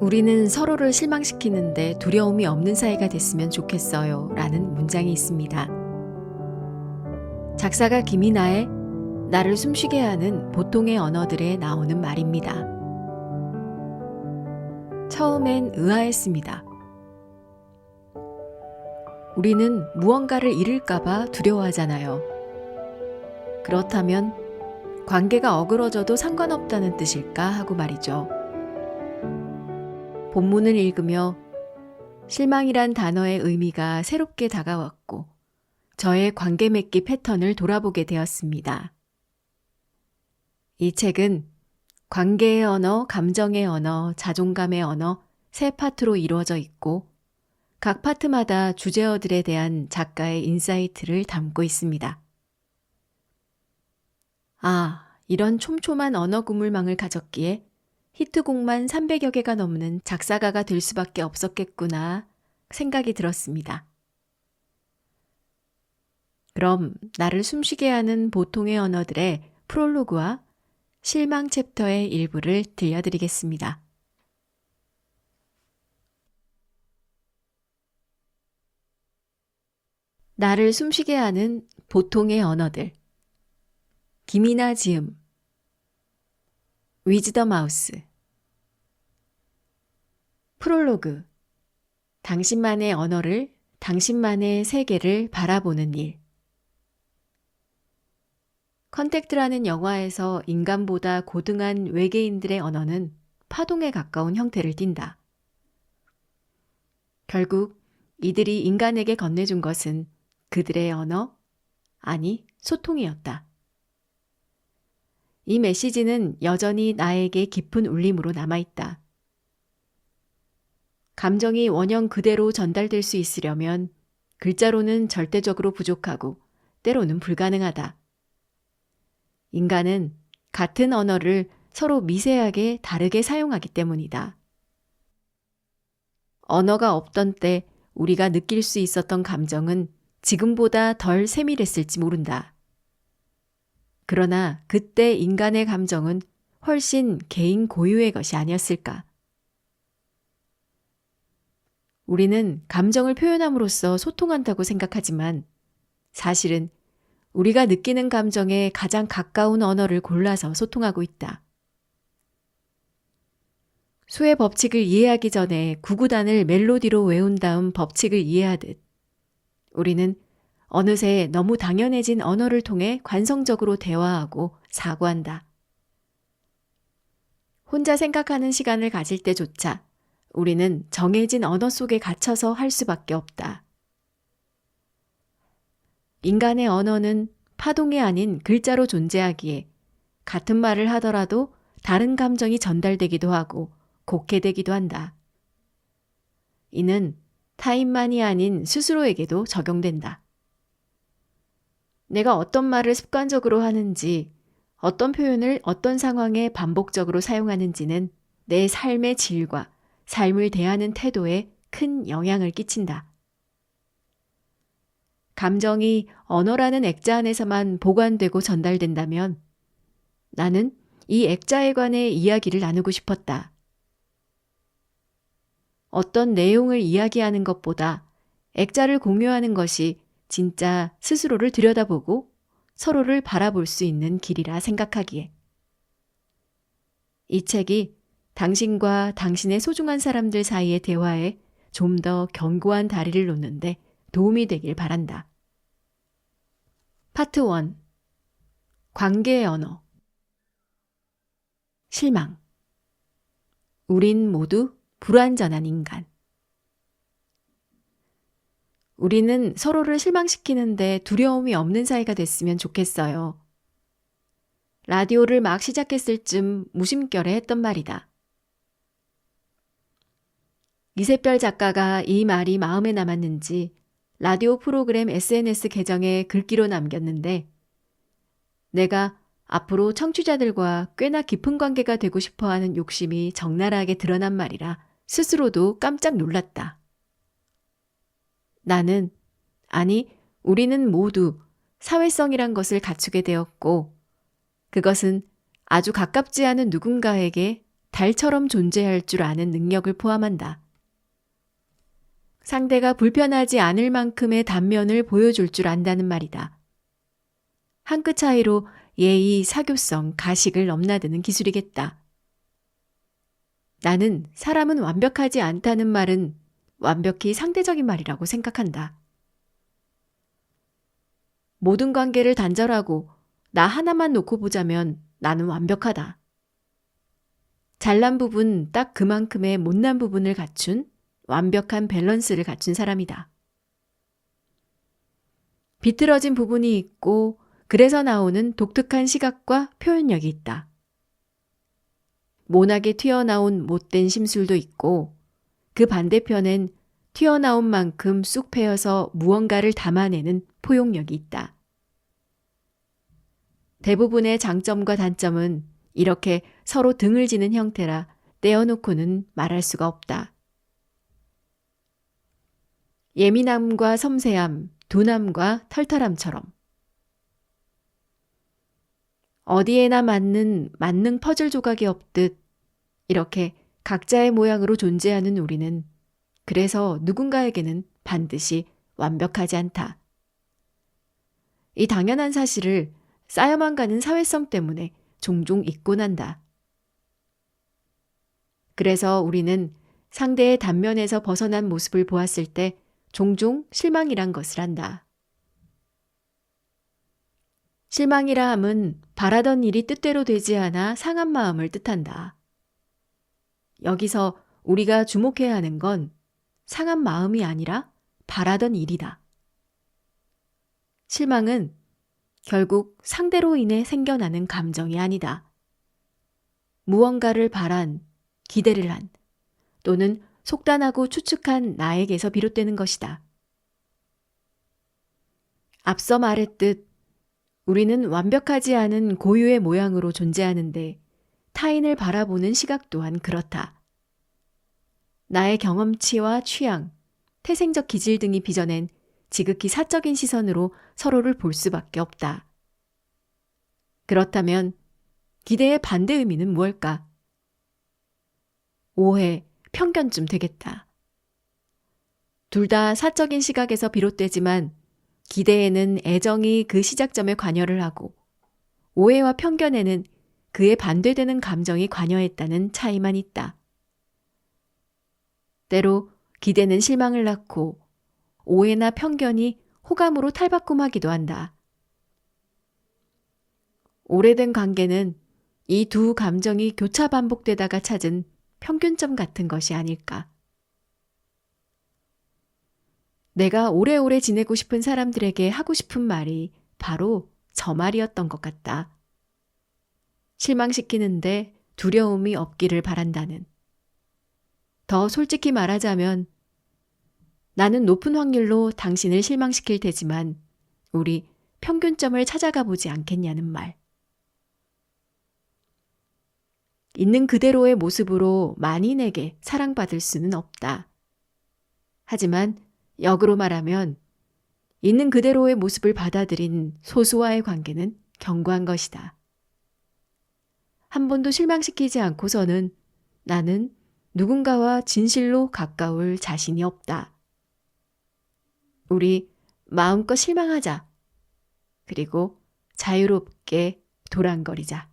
우리는 서로를 실망시키는데 두려움이 없는 사이가 됐으면 좋겠어요. 라는 문장이 있습니다. 작사가 김이나의 나를 숨쉬게 하는 보통의 언어들에 나오는 말입니다. 처음엔 의아했습니다. 우리는 무언가를 잃을까봐 두려워하잖아요. 그렇다면 관계가 어그러져도 상관없다는 뜻일까 하고 말이죠. 본문을 읽으며 실망이란 단어의 의미가 새롭게 다가왔고 저의 관계 맺기 패턴을 돌아보게 되었습니다. 이 책은 관계의 언어, 감정의 언어, 자존감의 언어 세 파트로 이루어져 있고 각 파트마다 주제어들에 대한 작가의 인사이트를 담고 있습니다. 아, 이런 촘촘한 언어 구물망을 가졌기에 히트곡만 300여 개가 넘는 작사가가 될 수밖에 없었겠구나 생각이 들었습니다. 그럼 나를 숨쉬게 하는 보통의 언어들의 프롤로그와 실망 챕터의 일부를 들려드리겠습니다. 나를 숨쉬게 하는 보통의 언어들. 김이나 지음. 위즈 더 마우스. 프롤로그. 당신만의 언어를, 당신만의 세계를 바라보는 일. 컨택트라는 영화에서 인간보다 고등한 외계인들의 언어는 파동에 가까운 형태를 띈다. 결국 이들이 인간에게 건네준 것은 그들의 언어, 아니, 소통이었다. 이 메시지는 여전히 나에게 깊은 울림으로 남아있다. 감정이 원형 그대로 전달될 수 있으려면 글자로는 절대적으로 부족하고 때로는 불가능하다. 인간은 같은 언어를 서로 미세하게 다르게 사용하기 때문이다. 언어가 없던 때 우리가 느낄 수 있었던 감정은 지금보다 덜 세밀했을지 모른다. 그러나 그때 인간의 감정은 훨씬 개인 고유의 것이 아니었을까. 우리는 감정을 표현함으로써 소통한다고 생각하지만 사실은 우리가 느끼는 감정에 가장 가까운 언어를 골라서 소통하고 있다. 수의 법칙을 이해하기 전에 구구단을 멜로디로 외운 다음 법칙을 이해하듯 우리는 어느새 너무 당연해진 언어를 통해 관성적으로 대화하고 사고한다. 혼자 생각하는 시간을 가질 때조차 우리는 정해진 언어 속에 갇혀서 할 수밖에 없다. 인간의 언어는 파동이 아닌 글자로 존재하기에 같은 말을 하더라도 다른 감정이 전달되기도 하고 곡해되기도 한다. 이는 타인만이 아닌 스스로에게도 적용된다. 내가 어떤 말을 습관적으로 하는지, 어떤 표현을 어떤 상황에 반복적으로 사용하는지는 내 삶의 질과 삶을 대하는 태도에 큰 영향을 끼친다. 감정이 언어라는 액자 안에서만 보관되고 전달된다면 나는 이 액자에 관해 이야기를 나누고 싶었다. 어떤 내용을 이야기하는 것보다 액자를 공유하는 것이 진짜 스스로를 들여다보고 서로를 바라볼 수 있는 길이라 생각하기에. 이 책이 당신과 당신의 소중한 사람들 사이의 대화에 좀 더 견고한 다리를 놓는데 도움이 되길 바란다. 파트 1 관계의 언어 실망 우린 모두 불완전한 인간 우리는 서로를 실망시키는데 두려움이 없는 사이가 됐으면 좋겠어요. 라디오를 막 시작했을 쯤 무심결에 했던 말이다. 이세별 작가가 이 말이 마음에 남았는지 라디오 프로그램 SNS 계정에 글귀로 남겼는데 내가 앞으로 청취자들과 꽤나 깊은 관계가 되고 싶어 하는 욕심이 적나라하게 드러난 말이라 스스로도 깜짝 놀랐다. 나는, 아니, 우리는 모두 사회성이란 것을 갖추게 되었고, 그것은 아주 가깝지 않은 누군가에게 달처럼 존재할 줄 아는 능력을 포함한다. 상대가 불편하지 않을 만큼의 단면을 보여줄 줄 안다는 말이다. 한 끗 차이로 예의, 사교성, 가식을 넘나드는 기술이겠다. 나는 사람은 완벽하지 않다는 말은 완벽히 상대적인 말이라고 생각한다. 모든 관계를 단절하고 나 하나만 놓고 보자면 나는 완벽하다. 잘난 부분 딱 그만큼의 못난 부분을 갖춘 완벽한 밸런스를 갖춘 사람이다. 비틀어진 부분이 있고 그래서 나오는 독특한 시각과 표현력이 있다. 모나게 튀어나온 못된 심술도 있고 그 반대편엔 튀어나온 만큼 쑥 패여서 무언가를 담아내는 포용력이 있다. 대부분의 장점과 단점은 이렇게 서로 등을 지는 형태라 떼어놓고는 말할 수가 없다. 예민함과 섬세함, 둔함과 털털함처럼 어디에나 맞는 만능 퍼즐 조각이 없듯 이렇게 각자의 모양으로 존재하는 우리는 그래서 누군가에게는 반드시 완벽하지 않다. 이 당연한 사실을 쌓여만 가는 사회성 때문에 종종 잊곤 한다. 그래서 우리는 상대의 단면에서 벗어난 모습을 보았을 때 종종 실망이란 것을 한다. 실망이라 함은 바라던 일이 뜻대로 되지 않아 상한 마음을 뜻한다. 여기서 우리가 주목해야 하는 건 상한 마음이 아니라 바라던 일이다. 실망은 결국 상대로 인해 생겨나는 감정이 아니다. 무언가를 바란, 기대를 한, 또는 속단하고 추측한 나에게서 비롯되는 것이다. 앞서 말했듯 우리는 완벽하지 않은 고유의 모양으로 존재하는데 타인을 바라보는 시각 또한 그렇다. 나의 경험치와 취향, 태생적 기질 등이 빚어낸 지극히 사적인 시선으로 서로를 볼 수밖에 없다. 그렇다면 기대의 반대 의미는 무엇일까? 오해, 편견쯤 되겠다. 둘 다 사적인 시각에서 비롯되지만 기대에는 애정이 그 시작점에 관여를 하고 오해와 편견에는 그에 반대되는 감정이 관여했다는 차이만 있다. 때로 기대는 실망을 낳고 오해나 편견이 호감으로 탈바꿈하기도 한다. 오래된 관계는 이 두 감정이 교차 반복되다가 찾은 평균점 같은 것이 아닐까. 내가 오래오래 지내고 싶은 사람들에게 하고 싶은 말이 바로 저 말이었던 것 같다. 실망시키는데 두려움이 없기를 바란다는. 더 솔직히 말하자면 나는 높은 확률로 당신을 실망시킬 테지만 우리 평균점을 찾아가 보지 않겠냐는 말. 있는 그대로의 모습으로 만인에게 사랑받을 수는 없다. 하지만 역으로 말하면 있는 그대로의 모습을 받아들인 소수와의 관계는 견고한 것이다. 한 번도 실망시키지 않고서는 나는 누군가와 진실로 가까울 자신이 없다. 우리 마음껏 실망하자. 그리고 자유롭게 도란거리자.